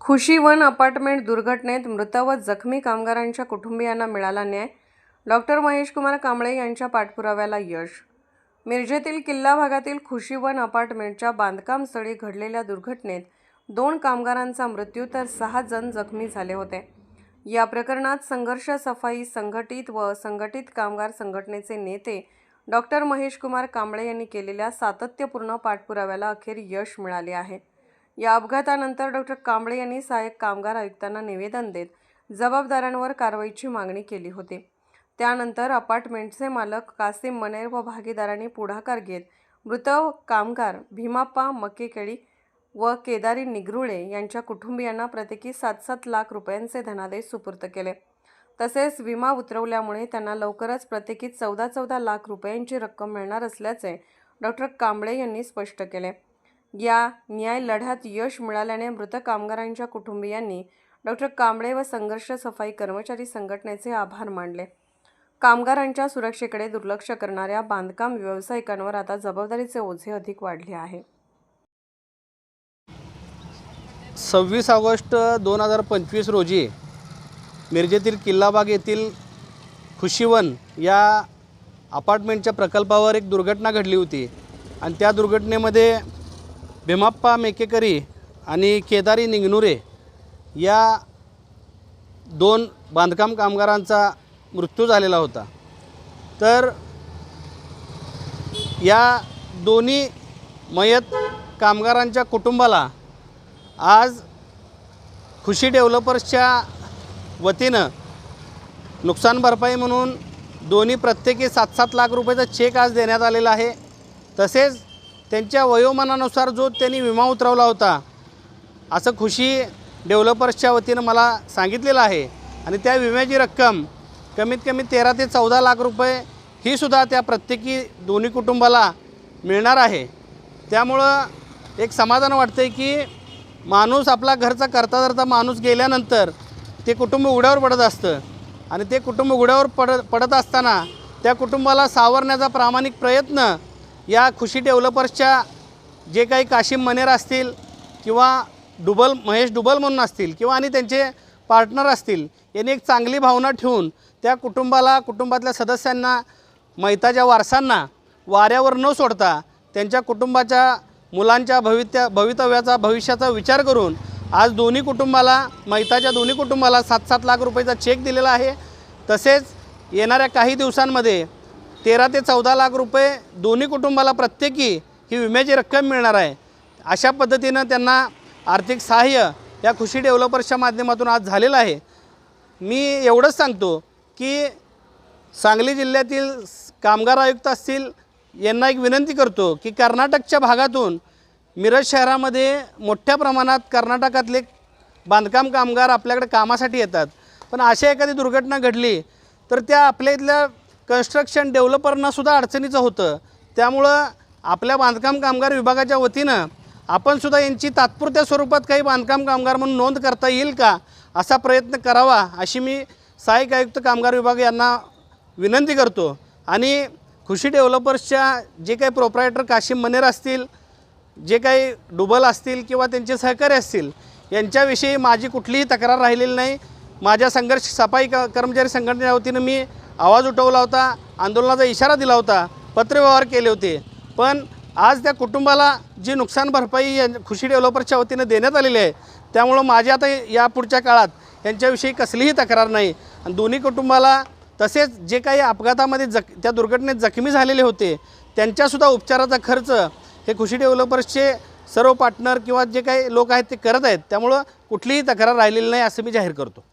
खुशी one apartment दुर्घटनेत मृत व जखमी कामगारांच्या कुटुंबियांना मिळाला न्याय. डॉक्टर महेशकुमार कांबळे यांच्या पाठपुराव्याला यश. मिरजेतील किल्ला भागातील खुशी वन अपार्टमेंटच्या बांधकामस्थळी घडलेल्या दुर्घटनेत दोन कामगारांचा मृत्यू तर सहा जण जखमी झाले होते. या प्रकरणात संघर्ष सफाई संघटित व संघटित कामगार संघटनेचे नेते डॉक्टर महेशकुमार कांबळे यांनी केलेल्या सातत्यपूर्ण पाठपुराव्याला अखेर यश मिळाले आहे. या अपघातानंतर डॉक्टर कांबळे यांनी सहाय्यक कामगार आयुक्तांना निवेदन देत जबाबदारांवर कारवाईची मागणी केली होती. त्यानंतर अपार्टमेंटचे मालक कासिम मनेर व भागीदारांनी पुढाकार घेत मृत कामगार भीमाप्पा मक्केकेळी व केदारी निगरुळे यांच्या कुटुंबियांना प्रत्येकी सात सात लाख रुपयांचे धनादेश सुपूर्त केले. तसेच विमा उतरवल्यामुळे त्यांना लवकरच प्रत्येकी चौदा चौदा लाख रुपयांची रक्कम मिळणार असल्याचे डॉक्टर कांबळे यांनी स्पष्ट केले. या न्याय लढ्यात यश मिळाल्याने मृत कामगारांच्या कुटुंबियांनी डॉक्टर कांबळे व संघर्ष सफाई कर्मचारी संघटनेचे आभार मानले. कामगारांच्या सुरक्षेकडे दुर्लक्ष करणाऱ्या बांधकाम व्यावसायिकांवर आता जबाबदारीचे ओझे अधिक वाढले आहे. सव्वीस ऑगस्ट दोन हजार पंचवीस रोजी मिरजेतील किल्लाबाग येथील खुशीवन या अपार्टमेंटच्या प्रकल्पावर एक दुर्घटना घडली होती. आणि त्या दुर्घटनेमध्ये भीमाप्पा मेकेकरी आणि केदारी निंगनुरे या दोन बांधकाम कामगारांचा मृत्यू झालेला होता. तर या दोन्ही मयत कामगारांच्या कुटुंबाला आज खुशी डेव्हलपर्सच्या वतीनं नुकसान भरपाई म्हणून दोन्ही प्रत्येकी सात सात लाख रुपयाचा चेक आज देण्यात आलेला आहे. तसेच त्यांच्या वयोमानानुसार जो त्यांनी विमा उतरवला होता असं खुशी डेव्हलपर्सच्या वतीनं मला सांगितलेलं आहे. आणि त्या विम्याची रक्कम कमीत कमी तेरा ते चौदा लाख रुपये ही सुद्धा त्या प्रत्येकी दोन्ही कुटुंबाला मिळणार आहे. त्यामुळं एक समाधान वाटतं आहे की माणूस आपला घरचा करता धरता माणूस गेल्यानंतर ते कुटुंब उघड्यावर पडत असतं. आणि ते कुटुंब उघड्यावर पड पडत असताना त्या कुटुंबाला सावरण्याचा प्रामाणिक प्रयत्न या खुशी डेव्हलपर्सच्या जे काही काशिम मनेर असतील किंवा डुबल महेश डुबल म्हणून असतील किंवा आणि त्यांचे पार्टनर असतील यांनी एक चांगली भावना ठेवून त्या कुटुंबाला कुटुंबातल्या सदस्यांना मैताच्या वारसांना वाऱ्यावर न सोडता त्यांच्या कुटुंबाच्या मुलांच्या भवित्या भवितव्याचा भविष्याचा विचार करून आज दोन्ही कुटुंबाला मैताच्या दोन्ही कुटुंबाला सात सात लाख रुपयाचा चेक दिलेला आहे. तसेच येणाऱ्या काही दिवसांमध्ये तेरा ते चौदा लाख रुपये दोन्ही कुटुंबाला प्रत्येकी ही विम्याची रक्कम मिळणार आहे. अशा पद्धतीनं त्यांना आर्थिक सहाय्य या खुशी डेव्हलपर्सच्या माध्यमातून आज झालेलं आहे. मी एवढंच सांगतो की सांगली जिल्ह्यातील कामगार आयुक्त असतील यांना एक विनंती करतो की कर्नाटकच्या भागातून मिरज शहरामध्ये मोठ्या प्रमाणात कर्नाटकातले बांधकाम कामगार आपल्याकडे कामासाठी येतात. पण अशा एखादी दुर्घटना घडली तर त्या आपल्या इथल्या कन्स्ट्रक्शन डेव्हलपरनासुद्धा अडचणीचं होतं. त्यामुळं आपल्या बांधकाम कामगार विभागाच्या वतीनं आपणसुद्धा यांची तात्पुरत्या स्वरूपात काही बांधकाम कामगार म्हणून नोंद करता येईल का असा प्रयत्न करावा अशी मी सहाय्यक आयुक्त कामगार विभाग यांना विनंती करतो. आणि खुशी डेव्हलपर्सच्या जे काही प्रोप्रायटर काशिम मनेर असतील जे काही डुबल असतील किंवा त्यांचे सहकारी असतील यांच्याविषयी माझी कुठलीही तक्रार राहिलेली नाही. माझ्या संघर्ष सफाई क कर्मचारी संघटनेच्या वतीनं मी आवाज उठवला होता आंदोलनाचा इशारा दिला होता पत्रव्यवहार केले होते. पण आज त्या कुटुंबाला जी नुकसान भरपाई खुशी डेव्हलपर्सच्या वतीनं देण्यात आलेली आहे त्यामुळं माझी आता या पुढच्या काळात यांच्याविषयी कसलीही तक्रार नाही. आणि दोन्ही कुटुंबाला तसेच जे काही अपघातामध्ये जख त्या दुर्घटनेत जखमी झालेले होते त्यांच्यासुद्धा उपचाराचा खर्च हे खुशी डेव्हलपर्सचे सर्व पार्टनर किंवा जे काही लोक आहेत ते करत आहेत त्यामुळं कुठलीही तक्रार राहिलेली नाही असं मी जाहीर करतो.